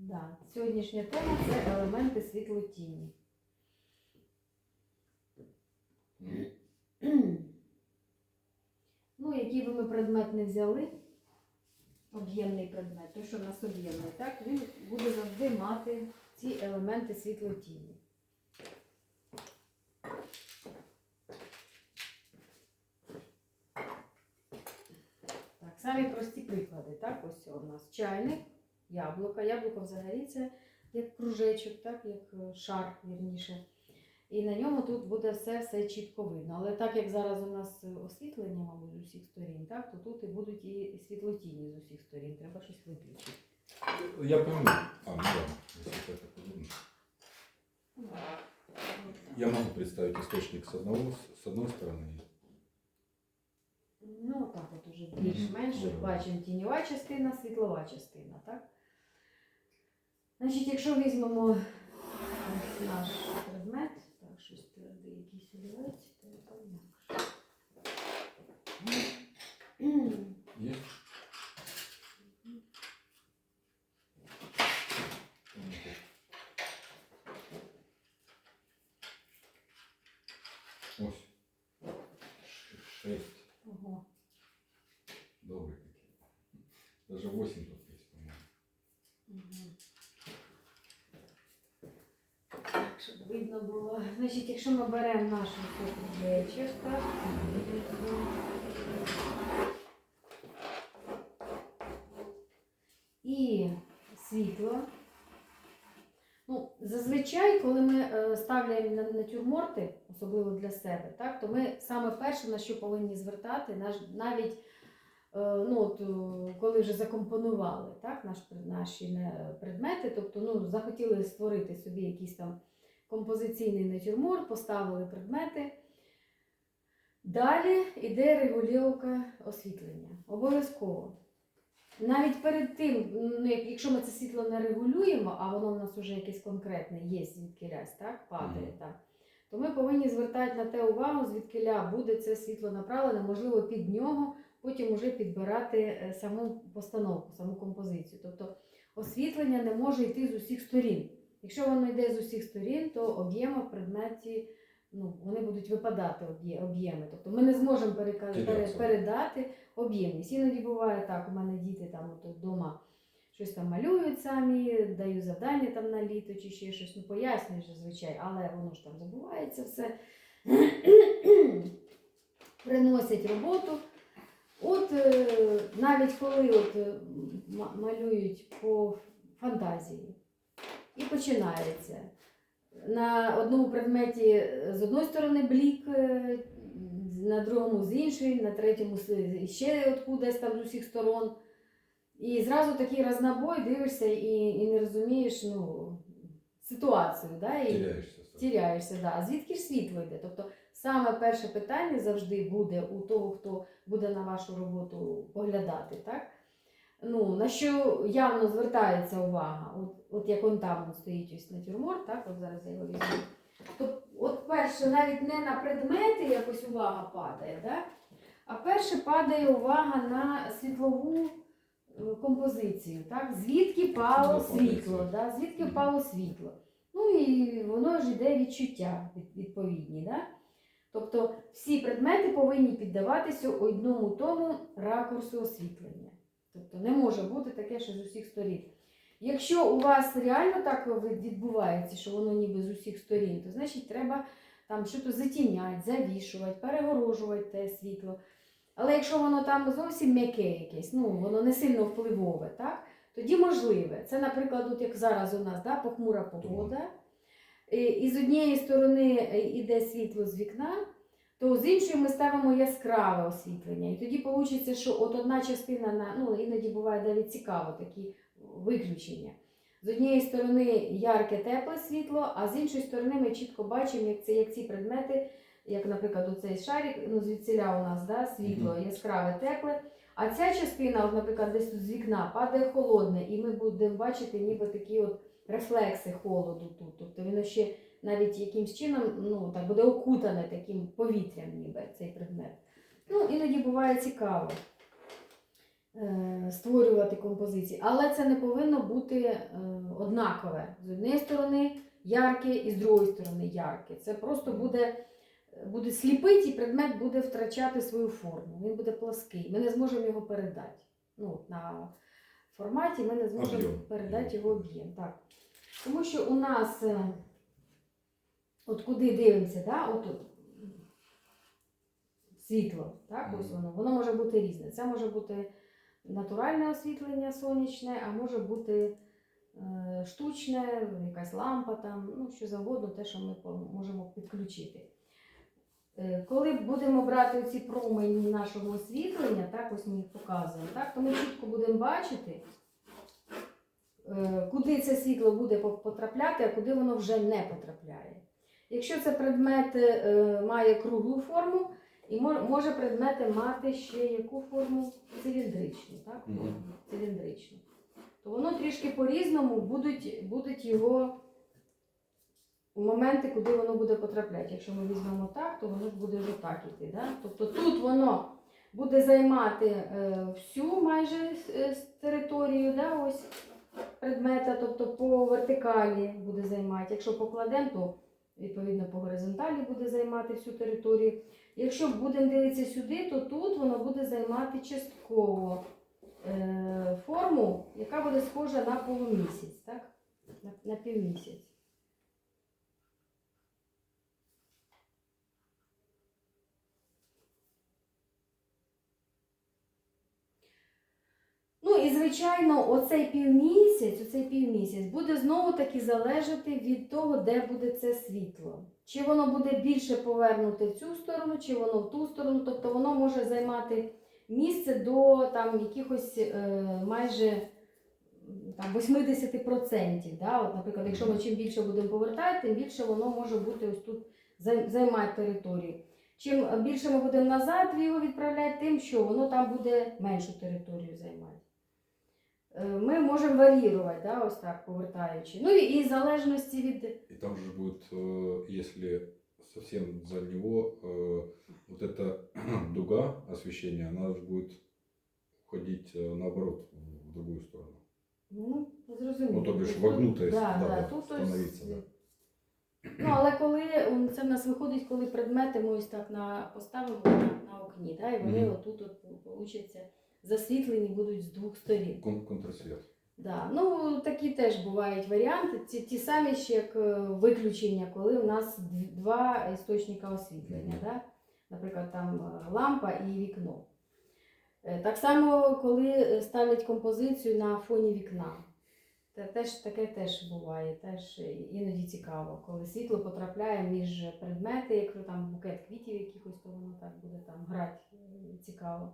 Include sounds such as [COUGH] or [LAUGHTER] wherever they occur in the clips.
Да. Сьогоднішня тема це елементи світлотіні. [CLEARS THROAT] Ну, який би ми предмет не взяли, об'ємний предмет, той, що в нас об'ємний, так, він буде завжди мати ці елементи світлотіні. Так, самі прості приклади. Так, ось у нас чайник, яблуко. Яблуко взагалі це як кружечок, так, як е, шар, вірніше. І на ньому тут буде все, все чітко видно. Але так як зараз у нас освітлення, мабуть, з усіх сторін, так, то тут і будуть і світлотіні з усіх сторін. Треба щось виключити. Я пойму. А, ну да. Я могу представить источник с одного, с одной стороны. Ну, так от уже більш-менш бачимо тіньова частина, світлова частина, так? Значить, якщо візьмемо наш предмет, так, щось твердий якийсь олівець, то пом'якшу. Есть? Ось. Ш- Шесть. Ого. Добрые какие. Даже восемь тут есть, по-моему. Мгм. Так, щоб видно було. Значить, якщо ми беремо наш кружечок, так, і світло. Ну, зазвичай, коли ми е, ставляємо на натюрморти, особливо для себе, так, то ми саме перше, на що повинні звертати, навіть е, ну, от, е, коли вже закомпонували так, наш, наші предмети, тобто ну, захотіли створити собі якийсь там композиційний натюрморт, поставили предмети. Далі йде регулювання освітлення. Обов'язково. Навіть перед тим, ну, якщо ми це світло не регулюємо, а воно в нас вже якесь конкретне є, звідкилясь, так, падає там, то ми повинні звертати на те увагу, звідкиля буде це світло направлене, можливо, під нього, потім вже підбирати е, саму постановку, саму композицію. Тобто освітлення не може йти з усіх сторін. Якщо воно йде з усіх сторін, то об'єми в предметі ну, вони будуть випадати об'єми. Тобто ми не зможемо передати об'ємність. Іноді буває так, у мене діти там от вдома щось там малюють самі, даю завдання там на літо чи ще щось, ну пояснюю ж, звичай, але воно ж там забувається все. [CLEARS THROAT] Приносять роботу. От е, навіть коли от, малюють по фантазії і починається. На одному предметі е, з одної сторони блік, е, на другому з іншої, на третьому ще откудись там з усіх сторон. І зразу такий рознобой дивишся і, і не розумієш ну, ситуацію. Да? І, сразу. Тіряєшся, да. А звідки ж світло йде? Тобто саме перше питання завжди буде у того, хто буде на вашу роботу поглядати, так? Ну, на що явно звертається увага, от, от як он там от стоїть ось натюрморт, так, от зараз я його візьму. То, от перше, навіть не на предмети якось увага падає, так? а перше падає увага на світлову е, композицію, так? звідки пало світло, да? звідки Мгм. пало світло. Ну і воно ж йде відчуття відповідні. Да? Тобто всі предмети повинні піддаватися одному тому ракурсу освітлення. Тобто не може бути таке, що з усіх сторін. Якщо у вас реально так відбувається, що воно ніби з усіх сторін, то значить треба там щось затіняти, завішувати, перегорожувати те світло. Але якщо воно там зовсім м'яке якесь, ну воно не сильно впливове, так? тоді можливе. Це, наприклад, от як зараз у нас да, похмура погода. І і з однієї сторони е, йде світло з вікна, то з іншої ми ставимо яскраве освітлення. І тоді вийде, що от одна частина на ну іноді буває навіть цікаво такі виключення. З однієї сторони ярке тепле світло, а з іншої сторони ми чітко бачимо, як, це, як ці предмети, як, наприклад, оцей шарик, ну звідсіля у нас да, світло яскраве, тепле. А ця частина, от, наприклад, десь тут з вікна падає холодне, і ми будемо бачити ніби такі от рефлекси холоду тут. Тобто він ще навіть якимсь чином ну, так буде окутане таким повітрям, ніби цей предмет. Ну, іноді буває цікаво. е, створювати композиції. Але це не повинно бути е, однакове. З однієї сторони ярке і з другої сторони ярке. Це просто буде, буде сліпить і предмет буде втрачати свою форму. Він буде плаский. Ми не зможемо його передати. Ну, на форматі ми не зможемо передати його об'єм. Так. Тому що у нас, е, от куди дивимося, да? от, світло, так, ось воно, воно може бути різне. Це може бути натуральне освітлення сонячне, а може бути е, штучне, якась лампа там, ну що завгодно, те, що ми можемо підключити. Е, Коли будемо брати ці промені нашого освітлення, так, ось ми їх показуємо, так, то ми чітко будемо бачити, е, куди це світло буде потрапляти, а куди воно вже не потрапляє. Якщо це предмет е, має круглу форму, і може предмети мати ще яку форму? Циліндричну, так? Мгм. Форму, Циліндричну. То воно трішки по-різному будуть, будуть його моменти, куди воно буде потрапляти. Якщо ми візьмемо так, то воно буде вже так іти. Да? Тобто тут воно буде займати е, всю майже е, територію, да, ось предмета, тобто по вертикалі буде займати. Якщо покладемо, то відповідно по горизонталі буде займати всю територію. Якщо будемо дивитися сюди, то тут воно буде займати частково е, форму, яка буде схожа на полумісяць, так? На, на півмісяць. Ну і звичайно, оцей півмісяць, оцей півмісяць буде знову таки залежати від того, де буде це світло. Чи воно буде більше повернуте в цю сторону, чи воно в ту сторону. Тобто воно може займати місце до там якихось е, майже там, 80%. Да? От, наприклад, якщо ми чим більше будемо повертати, тим більше воно може бути ось тут зай- займати територію. Чим більше ми будемо назад його відправляти, тим що воно там буде меншу територію займати. Е, Ми можемо варіювати, да, ось так повертаючи. Ну і, і в залежності від И там же будет, [CLEARS THROAT] э, если совсем за него, э, вот эта дуга освещения, она же будет уходить э, наоборот в другую сторону. ну, зрозуміло. Ну, то бишь Тут- вогнутость, да, да, да, вот тут ось- становиться, да. Ну, але коли м, це в нас виходить, коли предмети ми ось так на, поставимо на, на окні, да, і вони Мгм. отут от, получиться, засвітлені будуть з двох сторін. Кон- контрсвет. Да. Ну, такі теж бувають варіанти. Ті, ті самі ще як е, виключення, коли у нас дв- два істочника освітлення. Мгм. Да? Наприклад, там е, лампа і вікно. Е, Так само, коли е, ставлять композицію на фоні вікна. Те- Теж, таке теж буває, теж е, іноді цікаво, коли світло потрапляє між предмети, якщо там букет квітів якихось, то воно так буде там грати е, цікаво.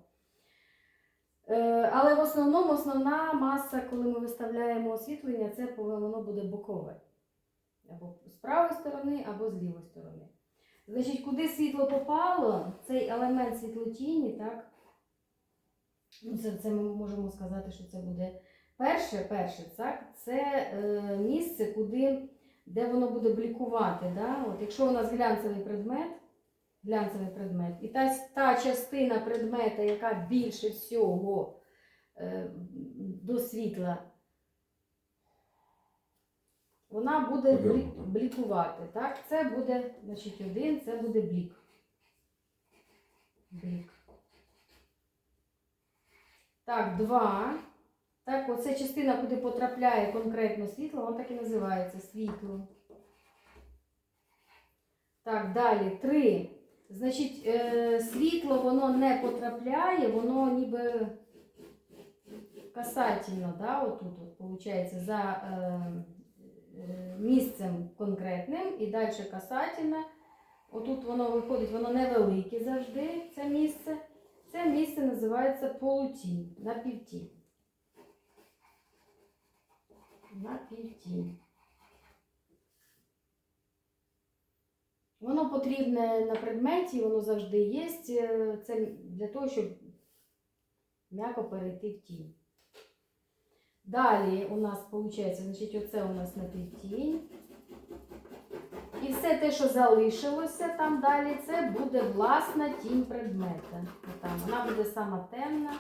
Е, Але в основному основна маса, коли ми виставляємо освітлення, це воно буде бокове. Або з правої сторони, або з лівої сторони. Значить, куди світло попало, цей елемент світлотіні, так? Ну, це, це ми можемо сказати, що це буде перше, перше, так? Це е, місце, куди, де воно буде блікувати. Да? От, якщо у нас глянцевий предмет, глянцевий предмет, і та, та частина предмета, яка більше всього е, до світла, вона буде блі- Повернута. блікувати. Так? Це буде, значить, один, це буде блік. Блік. Так, два. Так, оце частина, куди потрапляє конкретно світло, воно так і називається світло. Так, далі. Три. Значить, е, світло воно не потрапляє, воно ніби касательно, да, отут, от, виходить, за е, е, місцем конкретним і далі касательно. Отут воно виходить, воно невелике завжди, це місце. Це місце називається полутінь, напівтінь. Напівтінь. Воно потрібне на предметі, воно завжди є. Е, Це для того, щоб м'яко перейти в тінь. Далі у нас виходить, значить, оце у нас напівтінь. І все те, що залишилося там далі, це буде власна тінь предмета. Там, вона буде сама темна.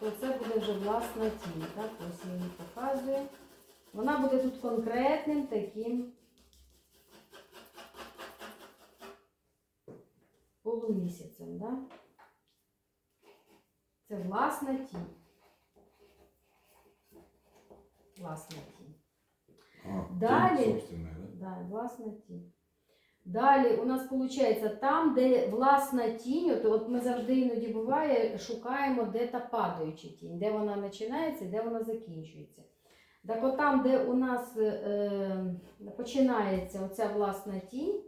Тобто це буде вже власна тінь. Так? Ось я її показую. Вона буде тут конкретним таким полумісяцем. Да? Це власна тінь. Власна тінь. А, тень собственная, да? Да, власна тінь. Далі у нас виходить там, де власна тінь, от, от ми завжди іноді буває, шукаємо, де та падаюча тінь, де вона починається, де вона закінчується. Так от там, де у нас е, починається оця власна тінь,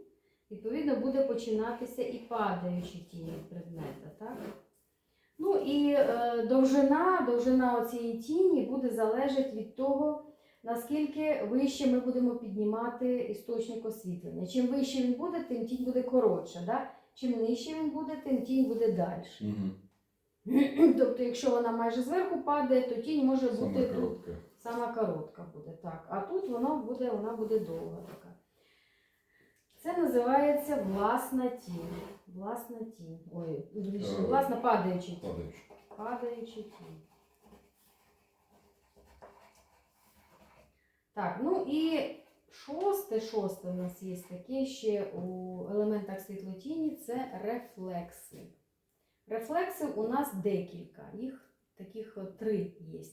відповідно буде починатися і падаюча тінь предмета. Так? Ну і е, довжина, довжина цієї тіні буде залежати від того, наскільки вище ми будемо піднімати істочник освітлення. Чим вище він буде, тим тінь буде коротша. Да? Чим нижче він буде, тим тінь буде далі. [CLEARS THROAT] Тобто, якщо вона майже зверху падає, то тінь може бути Самая тут сама коротка буде. Так. А тут воно буде, вона буде довга така. Це називається власна тінь. Власна тінь. Ой, вірніше, Е, власна падаюча тінь. Падаюча тінь. Так, ну і шосте, шосте у нас є таке ще у елементах світлотіні це рефлекси. Рефлекси у нас декілька, їх таких е, три є.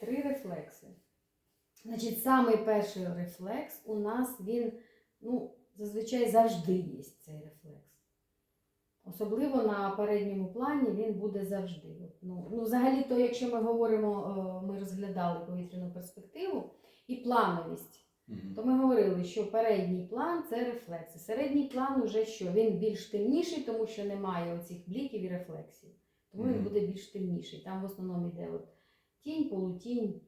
Три рефлекси. Значить, самий перший рефлекс у нас він, ну, зазвичай завжди є цей рефлекс. Особливо на передньому плані він буде завжди. Ну, ну, взагалі, то, якщо ми говоримо, е, ми розглядали повітряну перспективу і плановість, то ми говорили, що передній план це рефлекси. Середній план уже що? Він більш темніший, тому що немає оцих бліків і рефлексів. Тому він буде більш темніший. Там в основному йде от тінь, полутінь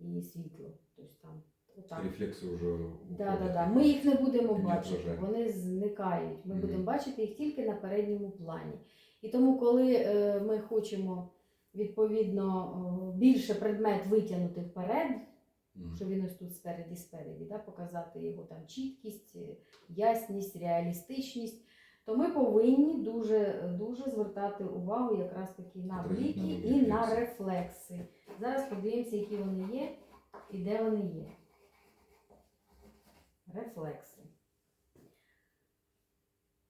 і світло. Тобто там отак. Рефлексы уже Да, да, да. Ми їх не будемо Не бачити, отражаємо. вони зникають. Ми Мгм. будемо бачити їх тільки на передньому плані. І тому, коли е, ми хочемо відповідно більше предмет витягнути вперед, Мгм. що він ось тут спереді спереді, да, показати його там чіткість, е, ясність, реалістичність, то ми повинні дуже, дуже звертати увагу якраз таки на бліки і на рефлекси. рефлекси. Зараз подивимося, які вони є і де вони є. Рефлекси.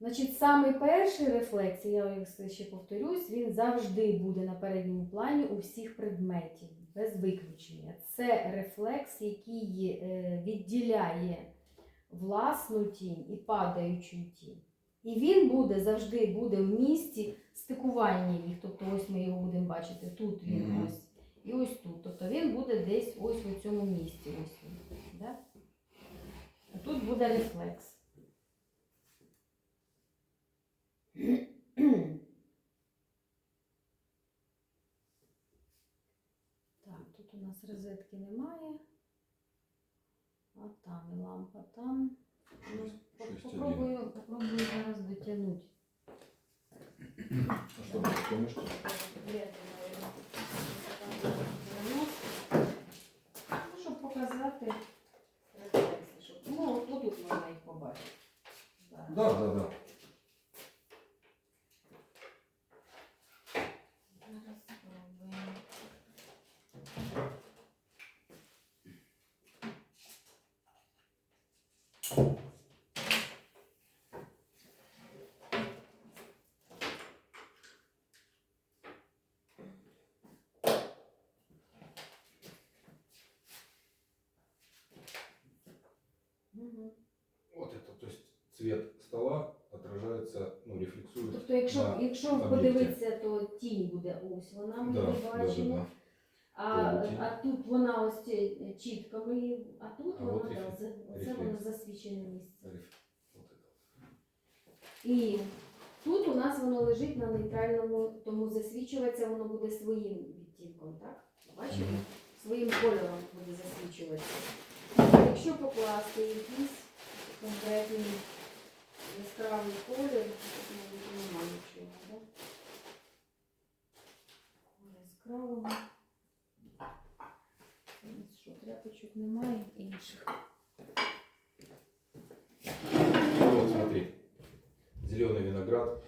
Значить, самий перший рефлекс, я ще повторюсь, він завжди буде на передньому плані у всіх предметів, без виключення. Це рефлекс, який е, відділяє власну тінь і падаючу тінь. І він буде завжди буде в місці стикування їх. Тобто ось ми його будемо бачити. Тут він ось і ось тут. Тобто він буде десь ось у цьому місці. Ось він, тут буде рефлекс. Так, тут у нас розетки немає. А там і лампа там. Ну, попробую, попробую зараз дотягнути. А что, помнишь? Ну, Да. Да, да. Вот это, то есть цвет якщо, на якщо подивитися, то тінь буде ось, вона ми Да, її да, да, бачимо. да. А, а тут вона ось е, чітко ми її, а тут А вона от да, за- оце воно Рефлекс. засвічене місце. І тут у нас воно лежить на нейтральному, тому засвічуватися воно буде своїм відтінком, так? Бачите? Мгм. Своїм кольором буде засвічуватися. Якщо покласти якийсь конкретний яскравий колір, тут навіть немає нічого, так? Яскравого. Ось Що, тряпочок немає інших. Вот смотри, зеленый виноград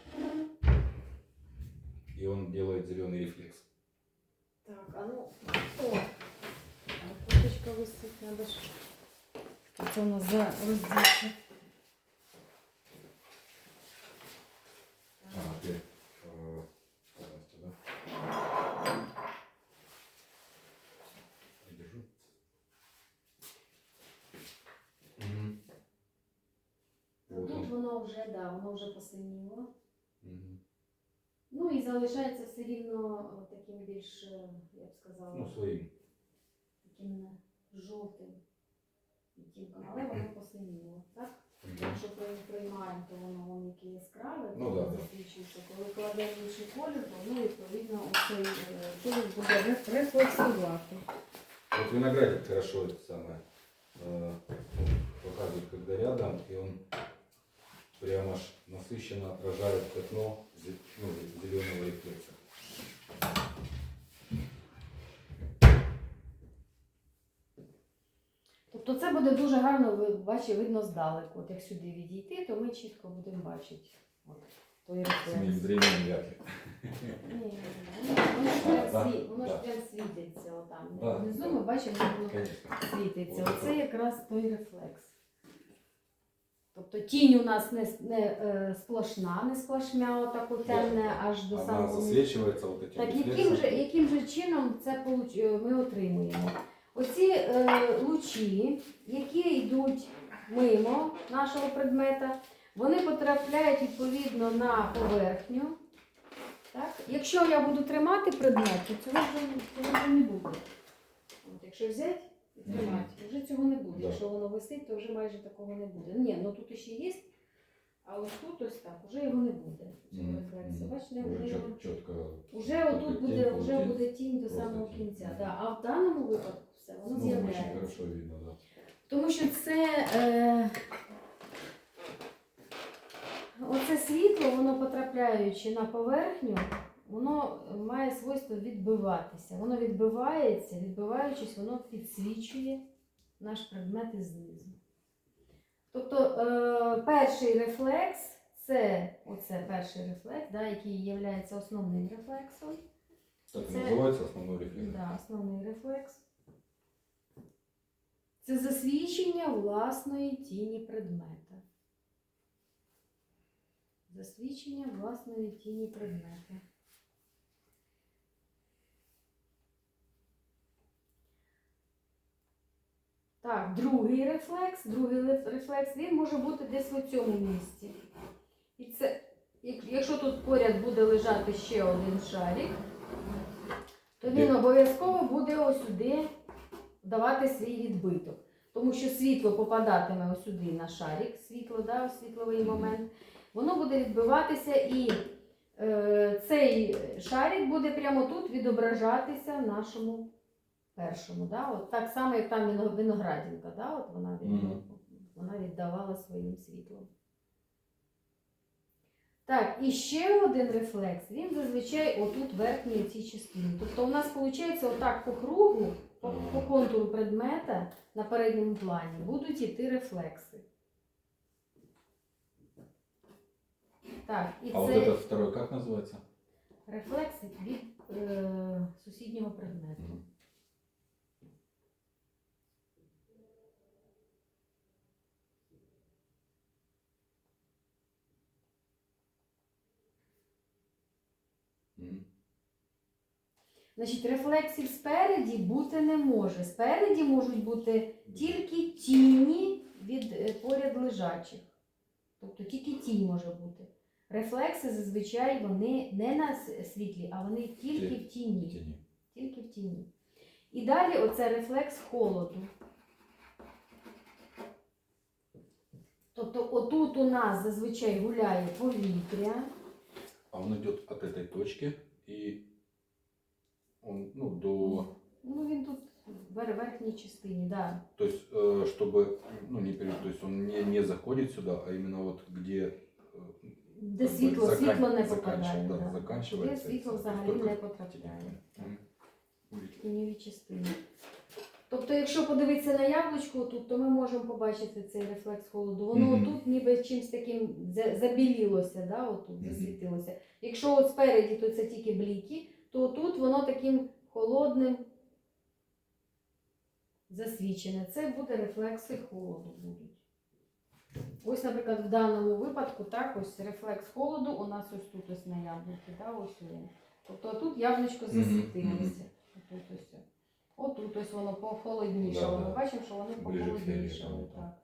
и он делает зеленый рефлекс. Так, а ну. О! Курточка висить, надо ж. Це у нас за роздільчик. воно вже, да, воно вже посиніло. Мгм. Ну і залишається все рівно е, таким більш, е, я б сказала, Ну, своим. таким е, жовтим відтінком, але воно [CLEARS THROAT] посиніло. Так? Мгм. Якщо при- приймаємо, то воно воно яке яскраве, то Ну, да, да. засвічується. Коли кладемо інший колір, то воно відповідно оцей е, колір буде реф- рефлексувати. Вот виноградик хорошо это самое э, показывает, когда рядом, и он прямо аж насыщенно отражает пятно ну, зеленого рефлекса. Тобто це буде дуже гарно ви- бачи, видно здалеку. От як сюди відійти, то ми чітко будемо бачити от, той рефлекс. зрением вряд. Ні, воно ж прям Да, сві- воно ж да. прям світиться отам. Да, Внизу да. ми бачимо, як воно Конечно. світиться. Оце якраз той рефлекс. Тобто тінь у нас не, не е, сплошна, не сплошмя, отако темне аж до Она самого вот этим Так яким же, яким же чином це получ- е, ми отримуємо? Оці е, лучі, які йдуть мимо нашого предмета, вони потрапляють відповідно на поверхню. Так? Якщо я буду тримати предмет, то цього вже, цього вже не буде. От, якщо взяти і тримати, вже цього не. Да. Якщо воно висить, то вже майже такого не буде. Ні, ну тут ще є, а ось тут ось так, вже його не буде. Цього. Бачите, вже його Уже отут буде, вже буде тінь до самого кінця. Да. А в даному випадку все, воно Ну, з'являється. да. Тому що це е, оце світло, воно потрапляючи на поверхню, воно має свойство відбиватися. Воно відбивається, відбиваючись, воно підсвічує наш предмет із знизу. Тобто е, перший рефлекс це оце перший рефлекс, да, який є основним рефлексом. Так Це- называется основной рефлекс. Да, основний рефлекс. Це засвідчення власної тіні предмета. Засвідчення власної тіні предмета. Так, другий рефлекс, другий рефлекс, він може бути десь в цьому місці. І це, якщо тут поряд буде лежати ще один шарик, то він обов'язково буде ось сюди давати свій відбиток. Тому що світло попадатиме ось сюди на шарик, світло, да, світловий момент. Воно буде відбиватися і е, цей шарик буде прямо тут відображатися нашому першому. Да? От так само, як там вино- виноградинка, да? От вона, від, Мгм. вона віддавала своїм світлом. Так, і ще один рефлекс, він зазвичай отут верхній цій частині. Тобто у нас виходить отак по кругу, по, по контуру предмета на передньому плані будуть іти рефлекси. Так, і А це этот второй как называется? рефлекс від е, сусіднього предмету. Мгм. Мгм. Значить, рефлексів спереді бути не може. Спереді можуть бути тільки тіні від е, поряд лежачих. Тобто тільки тінь може бути. Рефлекси зазвичай вони не на світлі, а вони тільки в тіні. Тільки в тіні. І далі оце рефлекс холоду. Тобто отут у нас зазвичай гуляє повітря. А он идет от этой точки и он, ну, до, Ну він тут в вер- верхній частині, да. то есть, э, чтобы, ну, не перед, то есть он не, не заходит сюда, а именно вот где э, Де как бы світло, закан- світло не заканч- попадає. да, да. заканчивается. Де світло это взагалі только не в потрапляє. тени. Мгм. в тіньові частини. Тобто Тобто, якщо подивитися на яблучко тут, то ми можемо побачити цей рефлекс холоду. Воно Мгм. тут ніби чимось таким за- забілілося, да, отут Мгм. засвітилося. Якщо от спереді, то це тільки бліки, то тут воно таким холодним засвічене. Це буде рефлекси холоду будуть. Ось, наприклад, в даному випадку, так, ось рефлекс холоду у нас ось тут ось на яблуці, да, ось він. Тобто тут яблучко засвітилося. Отут ось. Отут ось воно похолоднішало. Ми бачимо, що воно похолоднішало. Так.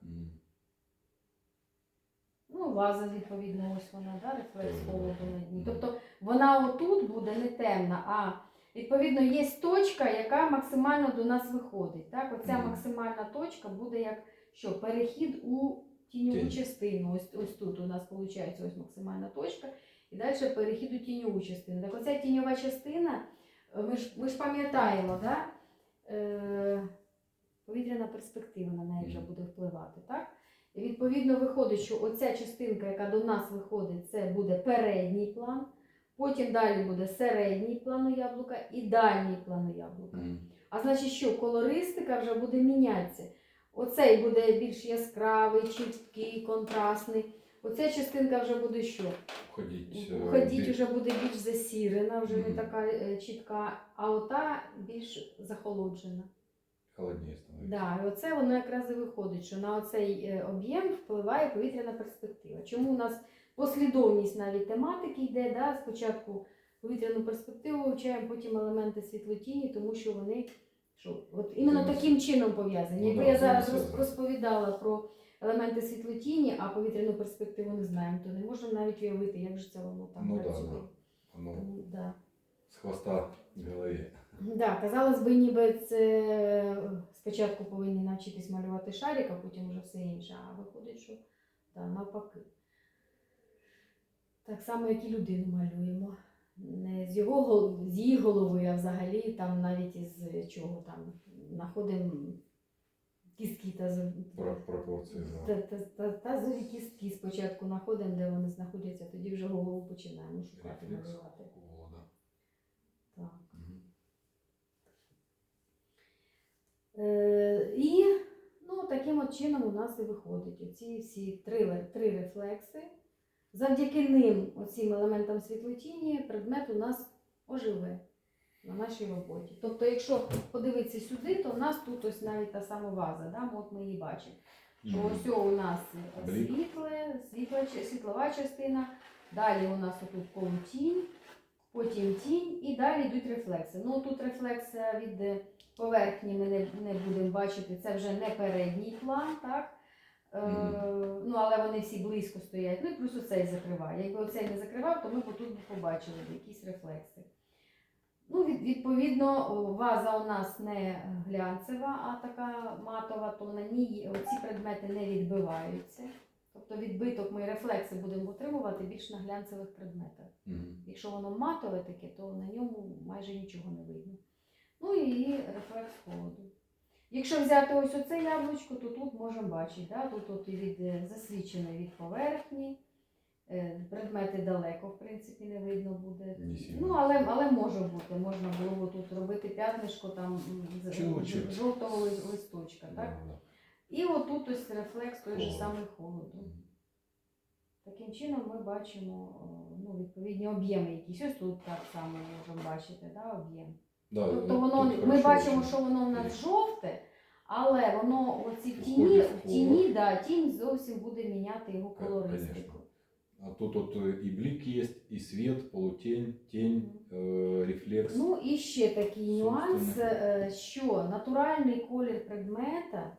Ну, ваза, відповідно, ось вона, да, рефлекс холоду на дні. Тобто вона отут буде не темна, а відповідно є точка, яка максимально до нас виходить. Так? Оця Мгм. максимальна точка буде як що? Перехід у тіньову Тінь. частину. Ось, ось тут у нас виходить ось максимальна точка. І далі перехід у тіньову частину. Так оця тіньова частина, е, ми ж, ми ж пам'ятаємо, да? е, повітряна перспектива на неї вже буде впливати. Так? І відповідно виходить, що оця частинка, яка до нас виходить, це буде передній план. Потім далі буде середній план яблука і дальній план яблука. М. А значить, що колористика вже буде мінятися. Оцей буде більш яскравий, чіткий, контрастний. Оця частинка вже буде що? Уходить. э, Ходіть вже буде більш засірена, вже не така е, чітка, а ота більш захолоджена. Становится. Да, і оце воно якраз і виходить, що на оцей е, об'єм впливає повітряна перспектива. Чому у нас послідовність навіть тематики йде, да? спочатку повітряну перспективу вивчаємо, потім елементи світлотіні, тому що вони що, от іменно таким чином пов'язані. Ну Якби я зараз розповідала про елементи світлотіні, а повітряну перспективу не знаємо, то не можемо навіть уявити, як же це воно там Ну працює. да. Оно Тому, да. с хвоста к голове. Да, казалось би, ніби це спочатку повинні навчитись малювати шарик, а потім вже все інше. А виходить, що да, навпаки. Так само, як і людину малюємо. Не з його з її голови, а взагалі там навіть із чого там знаходимо кістки та з- Про- пропорции, та, та, та, тазові кістки спочатку знаходимо, де вони знаходяться, тоді вже голову починаємо шукати малювати. Так. Е, і ну, таким от чином у нас і виходить оці всі три, три рефлекси. Завдяки ним, оцим елементам світлотіні, предмет у нас оживе на нашій роботі. Тобто, якщо подивитися сюди, то у нас тут ось навіть та сама ваза, да? от ми її бачимо. Що ось у нас світле, світла, світлова частина, далі у нас тут полутінь, потім тінь і далі йдуть рефлекси. Ну тут рефлекс від поверхні ми не, не будемо бачити, це вже не передній план, так? Е, ну, але вони всі близько стоять. Ну і плюс оцей закриває. Якби оцей не закривав, то ми б тут побачили якісь рефлекси. Ну, відповідно, ваза у нас не глянцева, а така матова, то на ній ці предмети не відбиваються. Тобто відбиток ми рефлекси будемо отримувати більш на глянцевих предметах. Мгм. Якщо воно матове таке, то на ньому майже нічого не видно. Ну і рефлекс холоду. Якщо взяти ось оце яблучко, то тут можемо бачити, да? тут от від е, засвічено від поверхні. Е, Предмети далеко, в принципі, не видно буде. Ну, але, але може бути. Можна було б тут робити п'ятнишко там з- жовтого листочка. Так? І отут ось рефлекс той же самий холоду. Таким чином ми бачимо ну, відповідні об'єми якісь. Ось тут так само можемо бачити да, об'єм. Да, Тобто воно, тут ми хорошо бачимо, очень. що воно в нас жовте, але воно оці в тіні, Уходить в в тіні, да, тінь зовсім буде міняти його Ка- колористику. конечно. А тут вот э, и блик есть, и свет, полутень, тень, э, рефлекс. Ну і ще такий нюанс, е, що натуральний колір предмета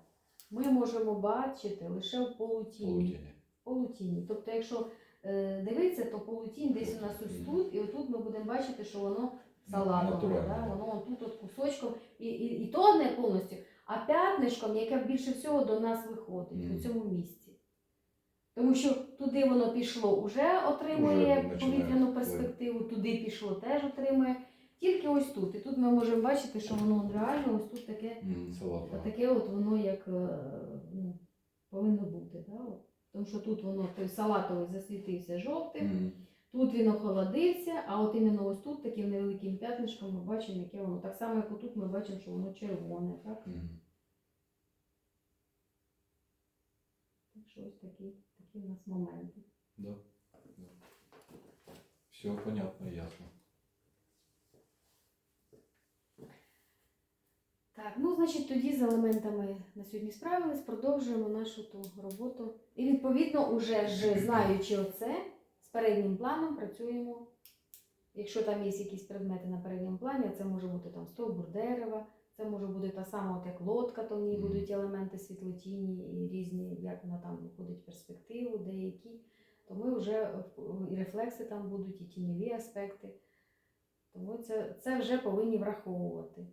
ми можемо бачити лише в полутіні. полутени. полутіні. Тобто, якщо е, дивитися, то полутінь десь у нас ось тут, і отут ми будемо бачити, що воно салатове, да? воно тут от кусочком, і, і, і то не повністю, а п'ятнишком, яке більше всього до нас виходить Мгм. у цьому місці. Тому що туди воно пішло, вже отримує повітряну перспективу, туди пішло, теж отримує. Тільки ось тут. І тут ми можемо бачити, що воно реально ось тут таке салатовое. Таке от воно як е, ну, повинно бути. Да? Тому що тут воно той салатовий засвітився жовтим, М, Тут він охолодився, а от іменно ось тут таким невеликим п'ятнишком ми бачимо, яке воно. Так само, як отут ми бачимо, що воно червоне. Так Так що ось такі, такі в нас моменти. Да. Все понятно і ясно. Так, ну, значить, тоді з елементами на сьогодні справились, продовжуємо нашу ту роботу. І відповідно, уже ж [CLEARS THROAT] знаючи оце з переднім планом працюємо. Якщо там є якісь предмети на передньому плані, це може бути там стовбур дерева, це може бути та сама от як лодка, то в ній будуть елементи світлотіні і різні, як вона там виходить в перспективу, деякі. То ми вже і рефлекси там будуть, і тіньові аспекти. Тому це, це вже повинні враховувати.